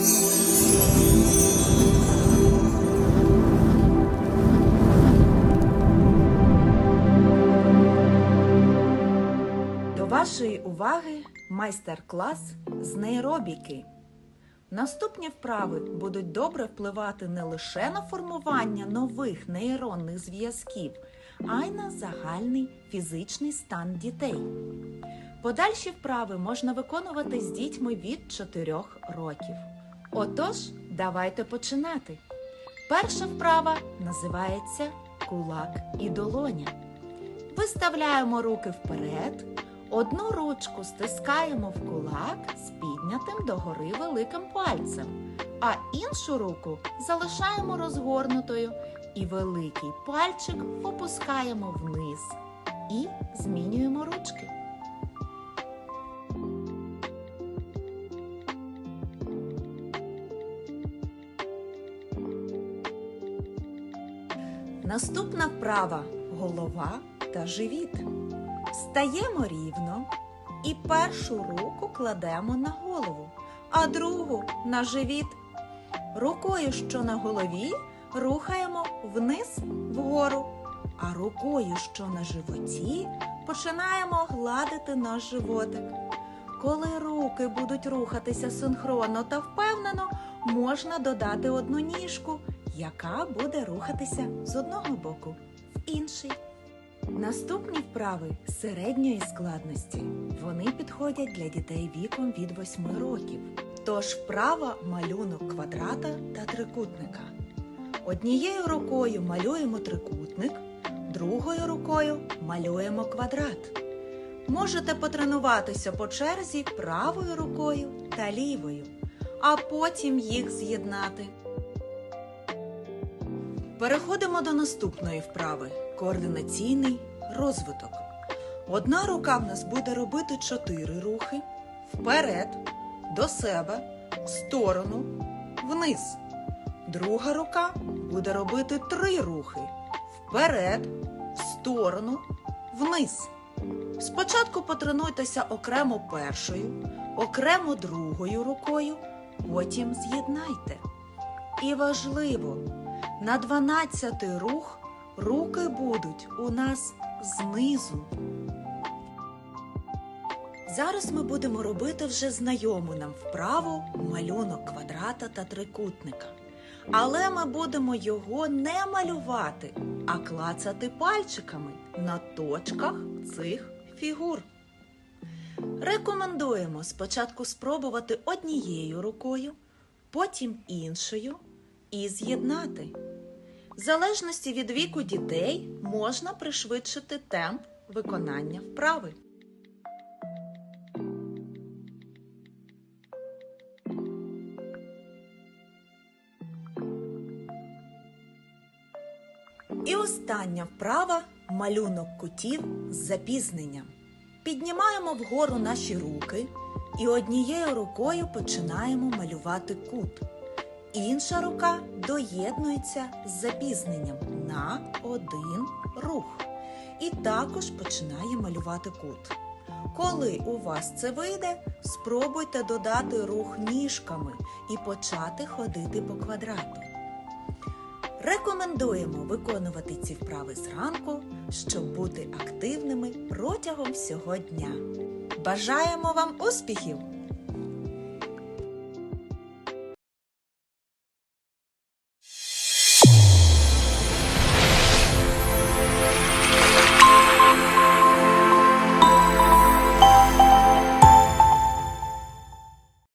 До вашої уваги майстер-клас з нейробіки. Наступні вправи будуть добре впливати не лише на формування нових нейронних зв'язків, а й на загальний фізичний стан дітей. Подальші вправи можна виконувати з дітьми від 4 років. Отож, давайте починати. Перша вправа називається кулак і долоня. Виставляємо руки вперед, одну ручку стискаємо в кулак з піднятим догори великим пальцем, а іншу руку залишаємо розгорнутою і великий пальчик опускаємо вниз і змінюємо ручки. Наступна вправа голова та живіт. Стаємо рівно і першу руку кладемо на голову, а другу на живіт. Рукою, що на голові, рухаємо вниз вгору, а рукою, що на животі, починаємо гладити наш животик. Коли руки будуть рухатися синхронно та впевнено, можна додати одну ніжку, яка буде рухатися з одного боку в інший. Наступні вправи середньої складності. Вони підходять для дітей віком від 8 років. Тож вправа малюнок квадрата та трикутника. Однією рукою малюємо трикутник, другою рукою малюємо квадрат. Можете потренуватися по черзі правою рукою та лівою, а потім їх з'єднати. Переходимо до наступної вправи координаційний розвиток. Одна рука в нас буде робити чотири рухи вперед, до себе, в сторону, вниз. Друга рука буде робити три рухи вперед, в сторону, вниз. Спочатку потренуйтеся окремо першою, окремо другою рукою, потім з'єднайте. І важливо, на 12 рух руки будуть у нас знизу. Зараз ми будемо робити вже знайому нам вправу малюнок квадрата та трикутника. Але ми будемо його не малювати, а клацати пальчиками на точках цих фігур. Рекомендуємо спочатку спробувати однією рукою, потім іншою і з'єднати. В залежності від віку дітей можна пришвидшити темп виконання вправи. І остання вправа малюнок кутів з запізненням. Піднімаємо вгору наші руки і однією рукою починаємо малювати кут. Інша рука доєднується з запізненням на один рух. І також починає малювати кут. Коли у вас це вийде, спробуйте додати рух ніжками і почати ходити по квадрату. Рекомендуємо виконувати ці вправи зранку, щоб бути активними протягом всього дня. Бажаємо вам успіхів!